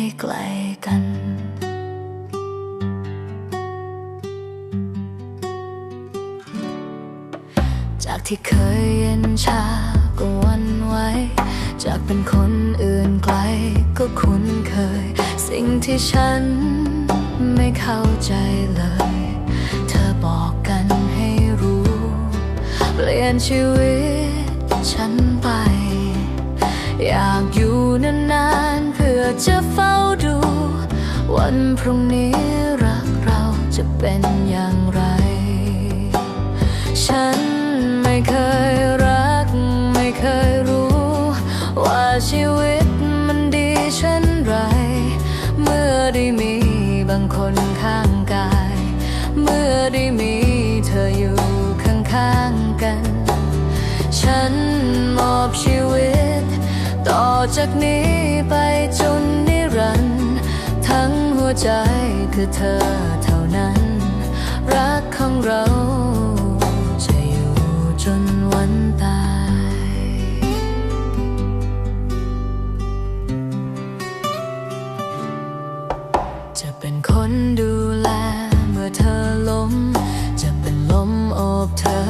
ให้ไกลกัน จากที่เคยเย็นชาก็วันไหวจากเป็นคนอื่นไกลก็คุ้นเคย สิ่งที่ฉันไม่เข้าใจเลย เธอบอกกันให้รู้ เปลี่ยนชีวิต อจะเฝ้าดู วันพรุ่งนี้รักเราจะเป็นอย่างไร ฉันไม่เคยรัก ไม่เคยรู้ ว่าชีวิตมันดีเช่นไร เมื่อได้มีบางคนข้างกาย เมื่อได้มีเธออยู่ข้างๆกัน ฉันมอบชีวิต ต่อจากนี้ไปจน วใจคือเธอเท่านั้น รักของเราจะอยู่จนวันตายจะเป็นคนดูแลเมื่อเธอล้ม จะเป็นลมโอบเธอ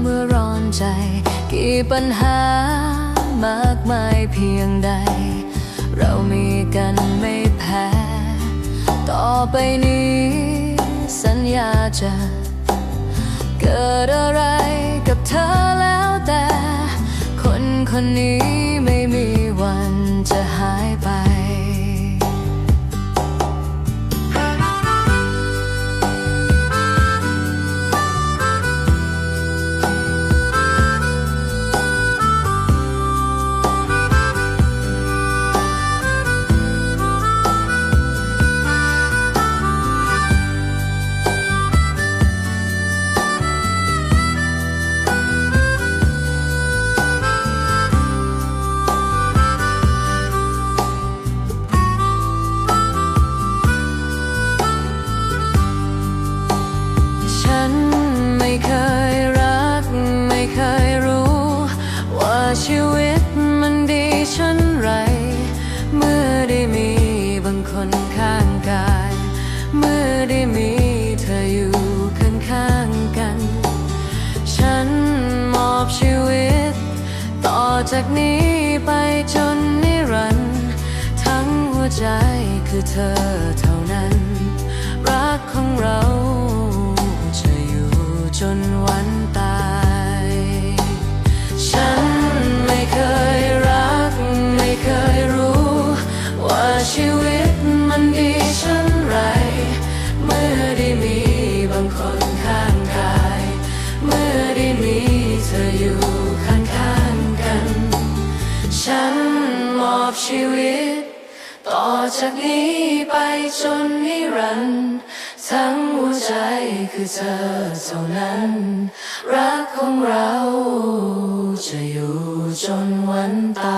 เมื่อร้อนใจ กี่ปัญหามากมายเพียงใด เรามีกัน ไม่แพ้ต่อไปนี้ สัญญาจะเกิดอะไรกับเธอแล้วแต่ คนคนนี้ไม่มีวันจะหายไป จากนี้ไปจนนิรันดร์ทั้งหัวใจคือเธอเท่านั้น รักของเราจะอยู่จนวันตาย ฉันไม่เคยรัก ไม่เคยรู้ว่าชีวิต ชีวิต ต่อจากนี้ไปจนนิรันดร์ทั้งหัวใจคือเธอเท่านั้น รักของเราจะอยู่จนวันตาย